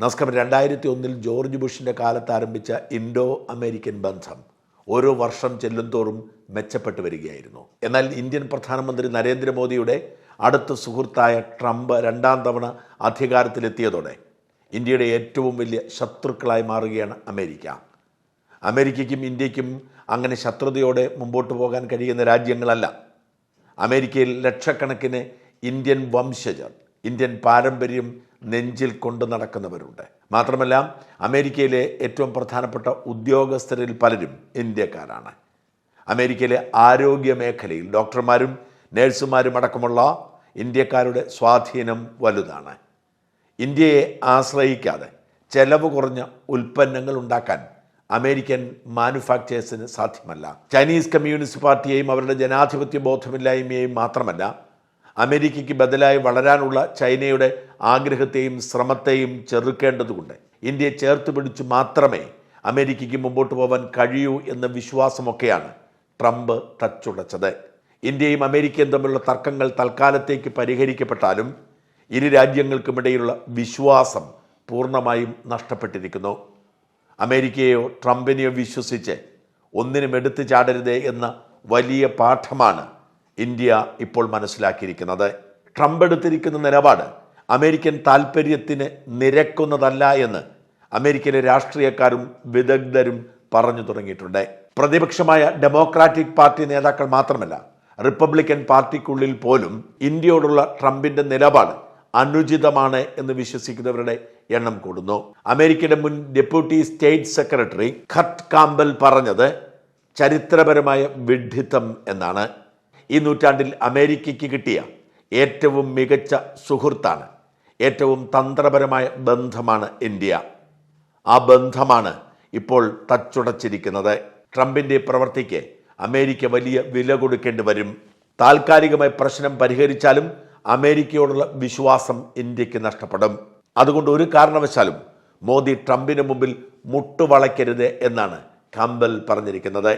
നമസ്കാരം രണ്ടായിരത്തി ഒന്നിൽ ജോർജ് ബുഷിന്റെ കാലത്ത് ആരംഭിച്ച ഇൻഡോ അമേരിക്കൻ ബന്ധം ഓരോ വർഷം ചെല്ലുംതോറും മെച്ചപ്പെട്ടു വരികയായിരുന്നു. എന്നാൽ ഇന്ത്യൻ പ്രധാനമന്ത്രി നരേന്ദ്രമോദിയുടെ അടുത്ത സുഹൃത്തായ ട്രംപ് രണ്ടാം തവണ അധികാരത്തിലെത്തിയതോടെ ഇന്ത്യയുടെ ഏറ്റവും വലിയ ശത്രുക്കളായി മാറുകയാണ് അമേരിക്ക. അമേരിക്കയ്ക്കും ഇന്ത്യക്കും അങ്ങനെ ശത്രുതയോടെ മുമ്പോട്ട് പോകാൻ കഴിയുന്ന രാജ്യങ്ങളല്ല. അമേരിക്കയിൽ ലക്ഷക്കണക്കിന് ഇന്ത്യൻ വംശജർ ഇന്ത്യൻ പാരമ്പര്യം നെഞ്ചിൽ കൊണ്ട് നടക്കുന്നവരുണ്ട്. മാത്രമല്ല അമേരിക്കയിലെ ഏറ്റവും പ്രധാനപ്പെട്ട ഉദ്യോഗസ്ഥരിൽ പലരും ഇന്ത്യക്കാരാണ്. അമേരിക്കയിലെ ആരോഗ്യ മേഖലയിൽ ഡോക്ടർമാരും നഴ്സുമാരും അടക്കമുള്ള ഇന്ത്യക്കാരുടെ സ്വാധീനം വലുതാണ്. ഇന്ത്യയെ ആശ്രയിക്കാതെ ചെലവ് കുറഞ്ഞ ഉൽപ്പന്നങ്ങൾ ഉണ്ടാക്കാൻ അമേരിക്കൻ മാനുഫാക്ചേഴ്സിന് സാധ്യമല്ല. ചൈനീസ് കമ്മ്യൂണിസ്റ്റ് പാർട്ടിയെയും അവരുടെ ജനാധിപത്യ ബോധമില്ലായ്മയെയും മാത്രമല്ല അമേരിക്കയ്ക്ക് ബദലായി വളരാനുള്ള ചൈനയുടെ ആഗ്രഹത്തെയും ശ്രമത്തെയും ചെറുക്കേണ്ടതുകൊണ്ട് ഇന്ത്യയെ ചേർത്ത് പിടിച്ചു മാത്രമേ അമേരിക്കയ്ക്ക് മുമ്പോട്ട് പോകാൻ കഴിയൂ എന്ന വിശ്വാസമൊക്കെയാണ് ട്രംപ് തച്ചുടച്ചത്. ഇന്ത്യയും അമേരിക്കയും തമ്മിലുള്ള തർക്കങ്ങൾ തൽക്കാലത്തേക്ക് പരിഹരിക്കപ്പെട്ടാലും ഇരു രാജ്യങ്ങൾക്കുമിടയിലുള്ള വിശ്വാസം പൂർണമായും നഷ്ടപ്പെട്ടിരിക്കുന്നു. അമേരിക്കയെയോ ട്രംപിനെയോ വിശ്വസിച്ച് ഒന്നിനും എടുത്തു ചാടരുതേ എന്ന വലിയ പാഠമാണ് ഇന്ത്യ ഇപ്പോൾ മനസ്സിലാക്കിയിരിക്കുന്നത് ട്രംപ് എടുത്തിരിക്കുന്ന നിലപാട് അമേരിക്കൻ താൽപ്പര്യത്തിന് നിരക്കുന്നതല്ല എന്ന് അമേരിക്കയിലെ രാഷ്ട്രീയക്കാരും വിദഗ്ധരും പറഞ്ഞു തുടങ്ങിയിട്ടുണ്ട്. പ്രതിപക്ഷമായ ഡെമോക്രാറ്റിക് പാർട്ടി നേതാക്കൾ മാത്രമല്ല റിപ്പബ്ലിക്കൻ പാർട്ടിക്കുള്ളിൽ പോലും ഇന്ത്യയോടുള്ള ട്രംപിന്റെ നിലപാട് അനുചിതമാണ് എന്ന് വിശ്വസിക്കുന്നവരുടെ എണ്ണം കൂടുന്നു. അമേരിക്കയുടെ മുൻ deputy state secretary Kurt Campbell പറഞ്ഞത് ചരിത്രപരമായ വിഡ്ഢിത്തം എന്നാണ്. ഈ നൂറ്റാണ്ടിൽ അമേരിക്കയ്ക്ക് കിട്ടിയ ഏറ്റവും മികച്ച സുഹൃത്താണ് ഏറ്റവും തന്ത്രപരമായ ബന്ധമാണ് ഇന്ത്യ. ആ ബന്ധമാണ് ഇപ്പോൾ തച്ചുടച്ചിരിക്കുന്നത്. ട്രംപിന്റെ പ്രവൃത്തിക്ക് അമേരിക്ക വലിയ വില കൊടുക്കേണ്ടി വരും. താൽക്കാലികമായി പ്രശ്നം പരിഹരിച്ചാലും അമേരിക്കയോടുള്ള വിശ്വാസം ഇന്ത്യയ്ക്ക് നഷ്ടപ്പെടും. അതുകൊണ്ട് ഒരു കാരണവശാലും മോദി ട്രംപിന് മുമ്പിൽ മുട്ടുവളയ്ക്കരുത് എന്നാണ് കമ്പൽ പറഞ്ഞിരിക്കുന്നത്.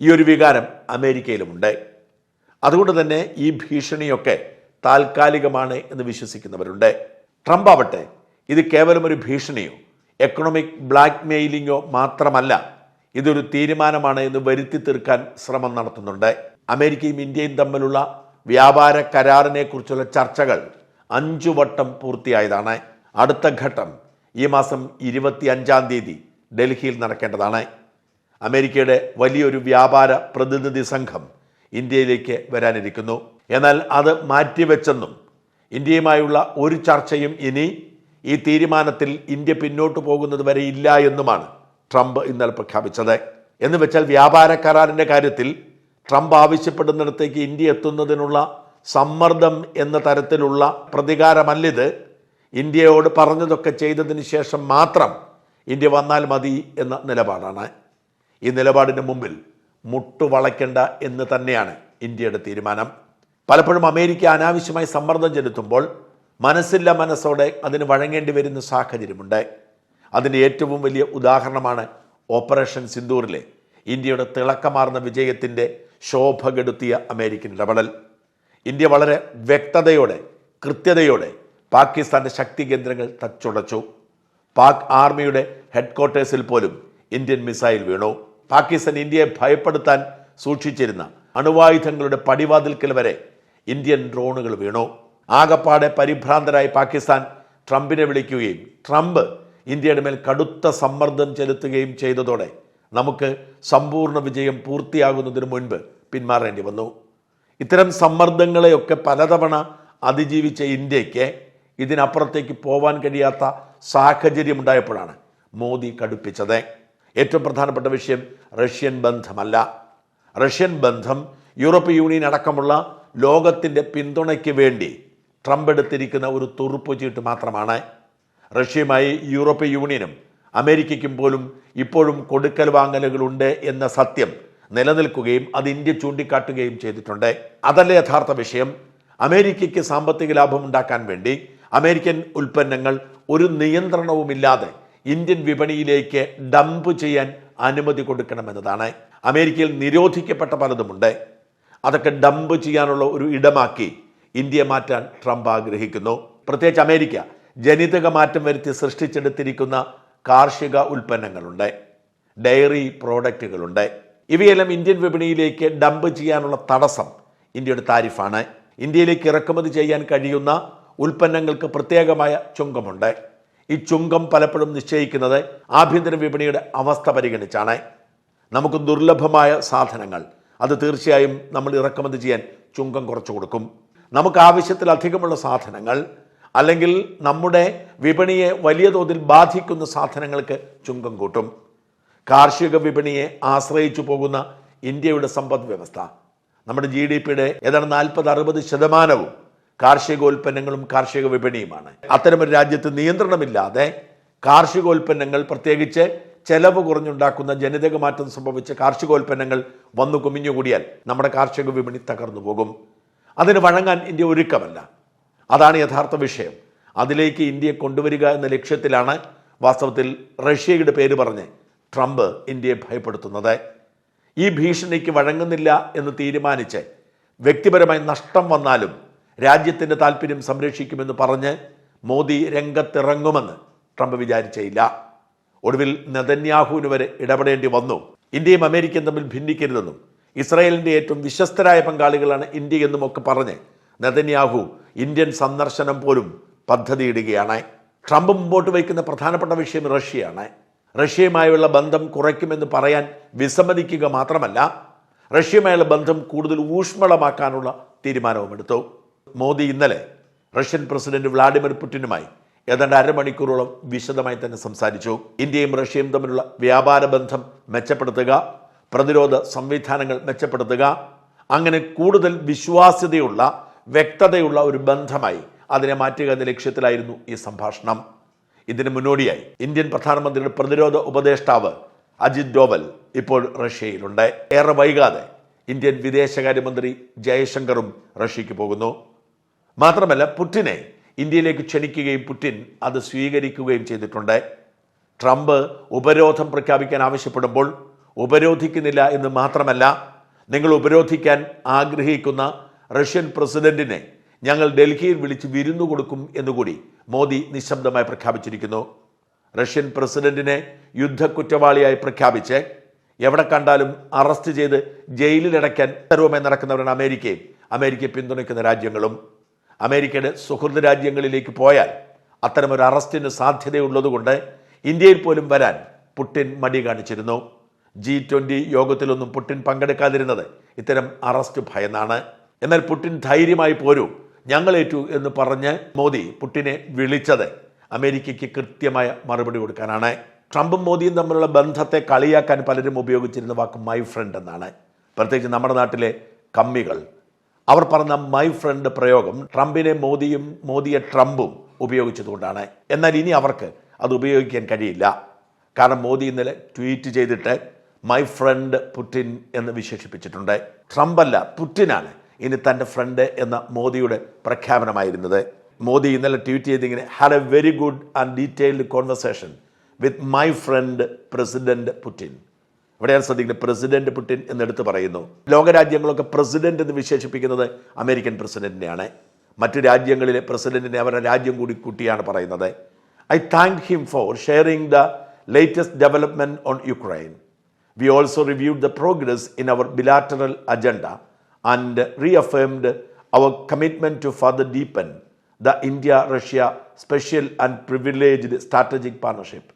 ഈ ഒരു വികാരം അമേരിക്കയിലുമുണ്ട്. അതുകൊണ്ട് തന്നെ ഈ ഭീഷണിയൊക്കെ താൽക്കാലികമാണ് എന്ന് വിശ്വസിക്കുന്നവരുണ്ട്. ട്രംപ് ആവട്ടെ ഇത് കേവലം ഒരു ഭീഷണിയോ എക്കണോമിക് ബ്ലാക്ക് മെയിലിങ്ങോ മാത്രമല്ല ഇതൊരു തീരുമാനമാണ് എന്ന് വരുത്തി തീർക്കാൻ ശ്രമം നടത്തുന്നുണ്ട്. അമേരിക്കയും ഇന്ത്യയും തമ്മിലുള്ള വ്യാപാര കരാറിനെക്കുറിച്ചുള്ള ചർച്ചകൾ അഞ്ചു വട്ടം പൂർത്തിയായതാണ്. അടുത്ത ഘട്ടം ഈ മാസം ഇരുപത്തി അഞ്ചാം തീയതി ഡൽഹിയിൽ നടക്കേണ്ടതാണ്. അമേരിക്കയുടെ വലിയൊരു വ്യാപാര പ്രതിനിധി സംഘം ഇന്ത്യയിലേക്ക് വരാനിരിക്കുന്നു. എന്നാൽ അത് മാറ്റിവെച്ചെന്നും ഇന്ത്യയുമായുള്ള ഒരു ചർച്ചയും ഇനി ഈ തീരുമാനത്തിൽ ഇന്ത്യ പിന്നോട്ട് പോകുന്നത് വരെ ഇല്ല എന്നുമാണ് ട്രംപ് ഇന്നലെ പ്രഖ്യാപിച്ചത്. എന്ന് വെച്ചാൽ വ്യാപാര കരാറിന്റെ കാര്യത്തിൽ ട്രംപ് ആവശ്യപ്പെടുന്നിടത്തേക്ക് ഇന്ത്യ എത്തുന്നതിനുള്ള സമ്മർദ്ദം എന്ന തരത്തിലുള്ള പ്രതികാരമല്ലിത്. ഇന്ത്യയോട് പറഞ്ഞതൊക്കെ ചെയ്തതിന് ശേഷം മാത്രം ഇന്ത്യ വന്നാൽ മതി എന്ന നിലപാടാണ്. ഈ നിലപാടിന് മുമ്പിൽ മുട്ടുവളയ്ക്കേണ്ട എന്ന് തന്നെയാണ് ഇന്ത്യയുടെ തീരുമാനം. പലപ്പോഴും അമേരിക്ക അനാവശ്യമായി സമ്മർദ്ദം ചെലുത്തുമ്പോൾ മനസ്സില്ല മനസ്സോടെ അതിന് വഴങ്ങേണ്ടി വരുന്ന സാഹചര്യമുണ്ട്. അതിന്റെ ഏറ്റവും വലിയ ഉദാഹരണമാണ് ഓപ്പറേഷൻ സിന്ദൂറിലെ ഇന്ത്യയുടെ തിളക്കമാർന്ന വിജയത്തിന്റെ ശോഭ കെടുത്തിയ അമേരിക്കൻ ഇടപെടൽ. ഇന്ത്യ വളരെ വ്യക്തതയോടെ കൃത്യതയോടെ പാകിസ്ഥാന്റെ ശക്തി കേന്ദ്രങ്ങൾ തച്ചുടച്ചു. പാക് ആർമിയുടെ ഹെഡ്ക്വാർട്ടേഴ്സിൽ പോലും ഇന്ത്യൻ മിസൈൽ വീണു. പാകിസ്ഥാൻ ഇന്ത്യയെ ഭയപ്പെടുത്താൻ സൂക്ഷിച്ചിരുന്ന അണുവായുധങ്ങളുടെ പടിവാതിൽക്കൽ വരെ ഇന്ത്യൻ ഡ്രോണുകൾ വീണു. ആകപ്പാടെ പരിഭ്രാന്തരായി പാകിസ്ഥാൻ ട്രംപിനെ വിളിക്കുകയും ട്രംപ് ഇന്ത്യയുടെ മേൽ കടുത്ത സമ്മർദ്ദം ചെലുത്തുകയും ചെയ്തതോടെ നമുക്ക് സമ്പൂർണ വിജയം പൂർത്തിയാകുന്നതിന് മുൻപ് പിന്മാറേണ്ടി വന്നു. ഇത്തരം സമ്മർദ്ദങ്ങളെയൊക്കെ പലതവണ അതിജീവിച്ച ഇന്ത്യയ്ക്ക് ഇതിനപ്പുറത്തേക്ക് പോവാൻ കഴിയാത്ത സാഹചര്യമുണ്ടായപ്പോഴാണ് മോദി കടുപ്പിച്ചത്. ഏറ്റവും പ്രധാനപ്പെട്ട വിഷയം റഷ്യൻ ബന്ധമല്ല. റഷ്യൻ ബന്ധം യൂറോപ്യൻ യൂണിയൻ അടക്കമുള്ള ലോകത്തിന്റെ പിന്തുണയ്ക്ക് വേണ്ടി ട്രംപ് എടുത്തിരിക്കുന്ന ഒരു തുറുപ്പ് ചീട്ട് മാത്രമാണ്. റഷ്യയുമായി യൂറോപ്യൻ യൂണിയനും അമേരിക്കയ്ക്കും പോലും ഇപ്പോഴും കൊടുക്കൽ വാങ്ങലുകളുണ്ട് എന്ന സത്യം നിലനിൽക്കുകയും അത് ഇന്ത്യ ചൂണ്ടിക്കാട്ടുകയും ചെയ്തിട്ടുണ്ട്. അതല്ല യഥാർത്ഥ വിഷയം. അമേരിക്കയ്ക്ക് സാമ്പത്തിക ലാഭം ഉണ്ടാക്കാൻ വേണ്ടി അമേരിക്കൻ ഉൽപ്പന്നങ്ങൾ ഒരു നിയന്ത്രണവുമില്ലാതെ ഇന്ത്യൻ വിപണിയിലേക്ക് ഡംപ് ചെയ്യാൻ അനുമതി കൊടുക്കണമെന്നതാണ്. അമേരിക്കയിൽ നിരോധിക്കപ്പെട്ട പലതുമുണ്ട്. അതൊക്കെ ഡംപ് ചെയ്യാനുള്ള ഒരു ഇടമാക്കി ഇന്ത്യ മാറ്റാൻ ട്രംപ് ആഗ്രഹിക്കുന്നു. പ്രത്യേകിച്ച് അമേരിക്ക ജനിതക മാറ്റം വരുത്തി സൃഷ്ടിച്ചെടുത്തിരിക്കുന്ന കാർഷിക ഉൽപ്പന്നങ്ങളുണ്ട്. ഡയറി പ്രോഡക്റ്റുകളുണ്ട്. ഇവയെല്ലാം ഇന്ത്യൻ വിപണിയിലേക്ക് ഡംപ് ചെയ്യാനുള്ള തടസ്സം ഇന്ത്യയുടെ താരിഫാണ്. ഇന്ത്യയിലേക്ക് ഇറക്കുമതി ചെയ്യാൻ കഴിയുന്ന ഉൽപ്പന്നങ്ങൾക്ക് പ്രത്യേകമായ ചുങ്കമുണ്ട്. ഈ ചുങ്കം പലപ്പോഴും നിശ്ചയിക്കുന്നത് ആഭ്യന്തര വിപണിയുടെ അവസ്ഥ പരിഗണിച്ചാണ്. നമുക്ക് ദുർലഭമായ സാധനങ്ങൾ അത് തീർച്ചയായും നമ്മൾ ഇറക്കുമതി ചെയ്യാൻ ചുങ്കം കുറച്ചു കൊടുക്കും. നമുക്ക് ആവശ്യത്തിലധികമുള്ള സാധനങ്ങൾ അല്ലെങ്കിൽ നമ്മുടെ വിപണിയെ വലിയ തോതിൽ ബാധിക്കുന്ന സാധനങ്ങൾക്ക് ചുങ്കം കൂട്ടും. കാർഷിക വിപണിയെ ആശ്രയിച്ചു പോകുന്ന ഇന്ത്യയുടെ സമ്പദ് വ്യവസ്ഥ നമ്മുടെ ജി ഡി പിയുടെ ഏതാണ്ട് നാൽപ്പത് അറുപത് ശതമാനവും കാർഷികോൽപ്പന്നങ്ങളും കാർഷിക വിപണിയുമാണ്. അത്തരമൊരു രാജ്യത്ത് നിയന്ത്രണമില്ലാതെ കാർഷികോൽപ്പന്നങ്ങൾ പ്രത്യേകിച്ച് ചെലവ് കുറഞ്ഞുണ്ടാക്കുന്ന ജനിതക മാറ്റം സംഭവിച്ച കാർഷികോൽപ്പന്നങ്ങൾ വന്നു കുമിഞ്ഞുകൂടിയാൽ നമ്മുടെ കാർഷിക വിപണി തകർന്നു പോകും. അതിന് വഴങ്ങാൻ ഇന്ത്യ ഒരുക്കമല്ല. അതാണ് യഥാർത്ഥ വിഷയം. അതിലേക്ക് ഇന്ത്യയെ കൊണ്ടുവരിക എന്ന ലക്ഷ്യത്തിലാണ് വാസ്തവത്തിൽ റഷ്യയുടെ പേര് പറഞ്ഞ് ട്രംപ് ഇന്ത്യയെ ഭയപ്പെടുത്തുന്നത്. ഈ ഭീഷണിക്ക് വഴങ്ങുന്നില്ല എന്ന് തീരുമാനിച്ച് വ്യക്തിപരമായി നഷ്ടം വന്നാലും രാജ്യത്തിന്റെ താല്പര്യം സംരക്ഷിക്കുമെന്ന് പറഞ്ഞ് മോദി രംഗത്തിറങ്ങുമെന്ന് ട്രംപ് വിചാരിച്ചയില്ല. ഒടുവിൽ നെതന്യാഹുവിന് വരെ ഇടപെടേണ്ടി വന്നു. ഇന്ത്യയും അമേരിക്കയും തമ്മിൽ ഭിന്നിക്കരുതെന്നും ഇസ്രായേലിന്റെ ഏറ്റവും വിശ്വസ്തരായ പങ്കാളികളാണ് ഇന്ത്യ എന്നും ഒക്കെ പറഞ്ഞ് നെതന്യാഹു ഇന്ത്യൻ സന്ദർശനം പോലും പദ്ധതിയിടുകയാണ്. ട്രംപ് മുമ്പോട്ട് വയ്ക്കുന്ന പ്രധാനപ്പെട്ട വിഷയം റഷ്യയാണ്. റഷ്യയുമായുള്ള ബന്ധം കുറയ്ക്കുമെന്ന് പറയാൻ വിസമ്മതിക്കുക മാത്രമല്ല റഷ്യയുമായുള്ള ബന്ധം കൂടുതൽ ഊഷ്മളമാക്കാനുള്ള തീരുമാനവുമെടുത്തു മോദി ഇന്നലെ റഷ്യൻ പ്രസിഡന്റ് വ്ളാഡിമിർ പുടിനുമായി ഏതാണ്ട് അരമണിക്കൂറോളം വിശദമായി തന്നെ സംസാരിച്ചു. ഇന്ത്യയും റഷ്യയും തമ്മിലുള്ള വ്യാപാര ബന്ധം മെച്ചപ്പെടുത്തുക പ്രതിരോധ സംവിധാനങ്ങൾ മെച്ചപ്പെടുത്തുക അങ്ങനെ കൂടുതൽ വിശ്വാസ്യതയുള്ള വ്യക്തതയുള്ള ഒരു ബന്ധമായി അതിനെ മാറ്റുക എന്ന ലക്ഷ്യത്തിലായിരുന്നു ഈ സംഭാഷണം. ഇതിന് മുന്നോടിയായി ഇന്ത്യൻ പ്രധാനമന്ത്രിയുടെ പ്രതിരോധ ഉപദേഷ്ടാവ് അജിത് ഡോവൽ ഇപ്പോൾ റഷ്യയിലുണ്ട്. ഏറെ വൈകാതെ ഇന്ത്യൻ വിദേശകാര്യമന്ത്രി ജയശങ്കറും റഷ്യയ്ക്ക് പോകുന്നു. മാത്രമല്ല പുടിനെ ഇന്ത്യയിലേക്ക് ക്ഷണിക്കുകയും പുടിൻ അത് സ്വീകരിക്കുകയും ചെയ്തിട്ടുണ്ട്. ട്രംപ് ഉപരോധം പ്രഖ്യാപിക്കാൻ ആവശ്യപ്പെടുമ്പോൾ ഉപരോധിക്കുന്നില്ല എന്ന് മാത്രമല്ല നിങ്ങൾ ഉപരോധിക്കാൻ ആഗ്രഹിക്കുന്ന റഷ്യൻ പ്രസിഡന്റിനെ ഞങ്ങൾ ഡൽഹിയിൽ വിളിച്ച് വിരുന്നു കൊടുക്കും എന്നുകൂടി മോദി നിശബ്ദമായി പ്രഖ്യാപിച്ചിരിക്കുന്നു. റഷ്യൻ പ്രസിഡന്റിനെ യുദ്ധക്കുറ്റവാളിയായി പ്രഖ്യാപിച്ച് എവിടെ കണ്ടാലും അറസ്റ്റ് ചെയ്ത് ജയിലിലടയ്ക്കാൻ ഉത്തരവുമായി നടക്കുന്നവരാണ് അമേരിക്കയും. അമേരിക്കയെ പിന്തുണയ്ക്കുന്ന രാജ്യങ്ങളും അമേരിക്കയുടെ സുഹൃദ് രാജ്യങ്ങളിലേക്ക് പോയാൽ അത്തരമൊരു അറസ്റ്റിന് സാധ്യതയുള്ളതുകൊണ്ട് ഇന്ത്യയിൽ പോലും വരാൻ പുട്ടിൻ മടി കാണിച്ചിരുന്നു. ജി ട്വന്റി യോഗത്തിലൊന്നും പുടിൻ പങ്കെടുക്കാതിരുന്നത് ഇത്തരം അറസ്റ്റ് ഭയന്നാണ്. എന്നാൽ പുട്ടിൻ ധൈര്യമായി പോരൂ ഞങ്ങളേറ്റു എന്ന് പറഞ്ഞ് മോദി പുട്ടിനെ വിളിച്ചത് അമേരിക്കയ്ക്ക് കൃത്യമായ മറുപടി കൊടുക്കാനാണ്. ട്രംപും മോദിയും തമ്മിലുള്ള ബന്ധത്തെ കളിയാക്കാൻ പലരും ഉപയോഗിച്ചിരുന്ന വാക്ക് മൈ ഫ്രണ്ട് എന്നാണ്. പ്രത്യേകിച്ച് നമ്മുടെ നാട്ടിലെ കമ്മികൾ അവർ പറഞ്ഞ മൈ ഫ്രണ്ട് പ്രയോഗം ട്രംപിനെ മോദിയും മോദിയെ ട്രംപും ഉപയോഗിച്ചതുകൊണ്ടാണ്. എന്നാൽ ഇനി അവർക്ക് അത് ഉപയോഗിക്കാൻ കഴിയില്ല. കാരണം മോദി ഇന്നലെ ട്വീറ്റ് ചെയ്തിട്ട് മൈ ഫ്രണ്ട് പുട്ടിൻ എന്ന് വിശേഷിപ്പിച്ചിട്ടുണ്ട്. ട്രംപ് അല്ല പുടിനാണ് ഇനി തന്റെ ഫ്രണ്ട് എന്ന മോദിയുടെ പ്രഖ്യാപനമായിരുന്നത്. മോദി ഇന്നലെ tweet ചെയ്തിങ്ങനെ had a very good and detailed conversation with my friend president Putin ഇവിടെയാണ് ശ്രദ്ധിക്കുന്നത്. പ്രസിഡന്റ് പുടിൻ എന്നെടുത്ത് പറയുന്നു. ലോകരാജ്യങ്ങളൊക്കെ പ്രസിഡന്റ് എന്ന് വിശേഷിപ്പിക്കുന്നത് അമേരിക്കൻ പ്രസിഡന്റിനെയാണ്. മറ്റു രാജ്യങ്ങളിലെ പ്രസിഡന്റിനെ അവരുടെ രാജ്യം കൂടി കൂട്ടിയാണ് പറയുന്നത്. I thank him for sharing the latest development on Ukraine we also reviewed the progress in our bilateral agenda and reaffirmed our commitment to further deepen the India Russia special and privileged strategic partnership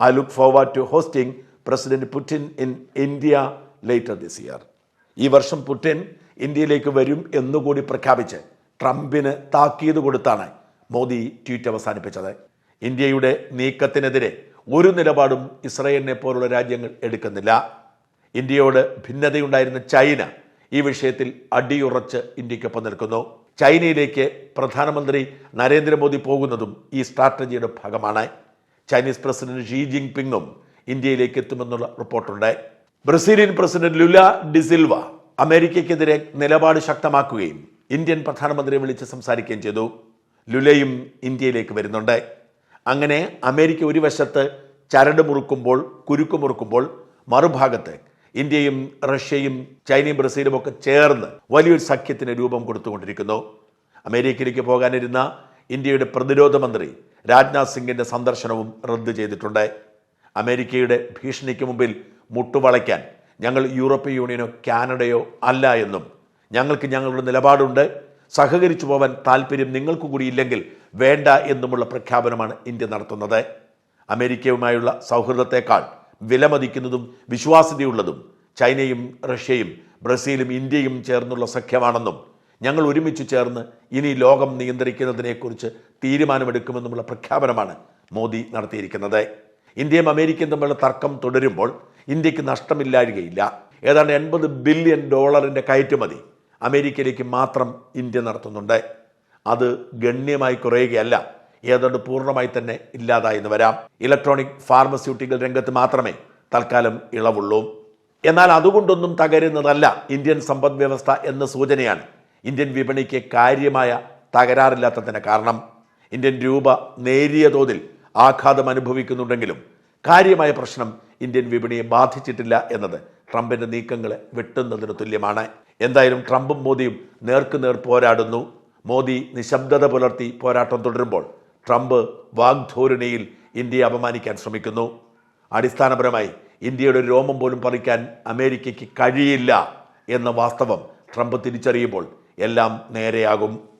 I look forward to hosting President Putin in India later this year ഈ വർഷം Putin ഇന്ത്യയിലേക്ക് വരും എന്നുകൂടി പ്രഖ്യാപിച്ച് ട്രംപിന് താക്കീത് കൊടുത്താണ് Modi tweet അവസാനിപ്പിച്ചത്. ഇന്ത്യയുടെ നീക്കത്തിനെതിരെ ഒരു നിലപാടും ഇസ്രയേലിനെ പോലുള്ള രാജ്യങ്ങൾ എടുക്കുന്നില്ല. ഇന്ത്യയോട് ഭിന്നതയുണ്ടായിരുന്ന ചൈന ഈ വിഷയത്തിൽ അടിയുറച്ച് ഇന്ത്യക്കൊപ്പം നിൽക്കുന്നു. ചൈനയിലേക്ക് പ്രധാനമന്ത്രി നരേന്ദ്രമോദി പോകുന്നതും ഈ സ്ട്രാറ്റജിയുടെ ഭാഗമാണ്. ചൈനീസ് പ്രസിഡന്റ് ഷീ ജിങ് പിങ്ങും ഇന്ത്യയിലേക്ക് എത്തുമെന്നുള്ള റിപ്പോർട്ടുണ്ട്. Brazilian president Lula da Silva അമേരിക്കയ്ക്കെതിരെ നിലപാട് ശക്തമാക്കുകയും ഇന്ത്യൻ പ്രധാനമന്ത്രിയെ വിളിച്ച് സംസാരിക്കുകയും ചെയ്തു. ലുലയും ഇന്ത്യയിലേക്ക് വരുന്നുണ്ട്. അങ്ങനെ അമേരിക്ക ഒരു വശത്ത് ചരട് മുറുക്കുമ്പോൾ കുരുക്ക് മുറുക്കുമ്പോൾ മറുഭാഗത്ത് ഇന്ത്യയും റഷ്യയും ചൈനയും ബ്രസീലും ഒക്കെ ചേർന്ന് വലിയൊരു സഖ്യത്തിന് രൂപം കൊടുത്തുകൊണ്ടിരിക്കുന്നു. അമേരിക്കയിലേക്ക് പോകാനിരുന്ന ഇന്ത്യയുടെ പ്രതിരോധ മന്ത്രി രാജ്നാഥ് സിംഗിന്റെ സന്ദർശനവും റദ്ദ് ചെയ്തിട്ടുണ്ട്. അമേരിക്കയുടെ ഭീഷണിക്ക് മുമ്പിൽ മുട്ടുവളയ്ക്കാൻ ഞങ്ങൾ യൂറോപ്യൻ യൂണിയനോ കാനഡയോ അല്ല എന്നും ഞങ്ങൾക്ക് ഞങ്ങളുടെ നിലപാടുണ്ട്. സഹകരിച്ചു പോവാൻ താല്പര്യം നിങ്ങൾക്ക് കൂടി ഇല്ലെങ്കിൽ വേണ്ട എന്നുമുള്ള പ്രഖ്യാപനമാണ് ഇന്ത്യ നടത്തുന്നത്. അമേരിക്കയുമായുള്ള സൗഹൃദത്തെക്കാൾ വിലമതിക്കുന്നതും വിശ്വാസ്യതയുള്ളതും ചൈനയും റഷ്യയും ബ്രസീലും ഇന്ത്യയും ചേർന്നുള്ള സഖ്യമാണെന്നും ഞങ്ങൾ ഒരുമിച്ച് ചേർന്ന് ഇനി ലോകം നിയന്ത്രിക്കുന്നതിനെക്കുറിച്ച് തീരുമാനമെടുക്കുമെന്നുമുള്ള പ്രഖ്യാപനമാണ് മോദി നടത്തിയിരിക്കുന്നത്. ഇന്ത്യയും അമേരിക്കയും തമ്മിലുള്ള തർക്കം തുടരുമ്പോൾ ഇന്ത്യയ്ക്ക് നഷ്ടമില്ലാഴുകയില്ല ഏതാണ്ട് എൺപത് ബില്യൺ ഡോളറിന്റെ കയറ്റുമതി അമേരിക്കയിലേക്ക് മാത്രം ഇന്ത്യ നടത്തുന്നുണ്ട്. അത് ഗണ്യമായി കുറയുകയല്ല. ഏതാണ്ട് പൂർണമായി തന്നെ ഇല്ലാതായെന്ന് വരാം. ഇലക്ട്രോണിക് ഫാർമസ്യൂട്ടിക്കൽ രംഗത്ത് മാത്രമേ തൽക്കാലം ഇളവുള്ളൂ. എന്നാൽ അതുകൊണ്ടൊന്നും തകരുന്നതല്ല ഇന്ത്യൻ സമ്പദ് വ്യവസ്ഥ എന്ന സൂചനയാണ് ഇന്ത്യൻ വിപണിക്ക് കാര്യമായ തകരാറില്ലാത്തതിന് കാരണം. ഇന്ത്യൻ രൂപ നേരിയ തോതിൽ ആഘാതം അനുഭവിക്കുന്നുണ്ടെങ്കിലും കാര്യമായ പ്രശ്നം ഇന്ത്യൻ വിപണിയെ ബാധിച്ചിട്ടില്ല എന്നത് ട്രംപിന്റെ നീക്കങ്ങളെ വെട്ടുന്നതിന് തുല്യമാണ്. എന്തായാലും ട്രംപും മോദിയും നേർക്കുനേർ പോരാടുന്നു. മോദി നിശബ്ദത പുലർത്തി പോരാട്ടം തുടരുമ്പോൾ ട്രംപ് വാഗ്ധോരണിയിൽ ഇന്ത്യയെ അപമാനിക്കാൻ ശ്രമിക്കുന്നു. അടിസ്ഥാനപരമായി ഇന്ത്യയുടെ രോമം പോലും പറിക്കാൻ അമേരിക്കയ്ക്ക് കഴിയില്ല എന്ന വാസ്തവം ട്രംപ് തിരിച്ചറിയുമ്പോൾ എല്ലാം നേരെയാകും.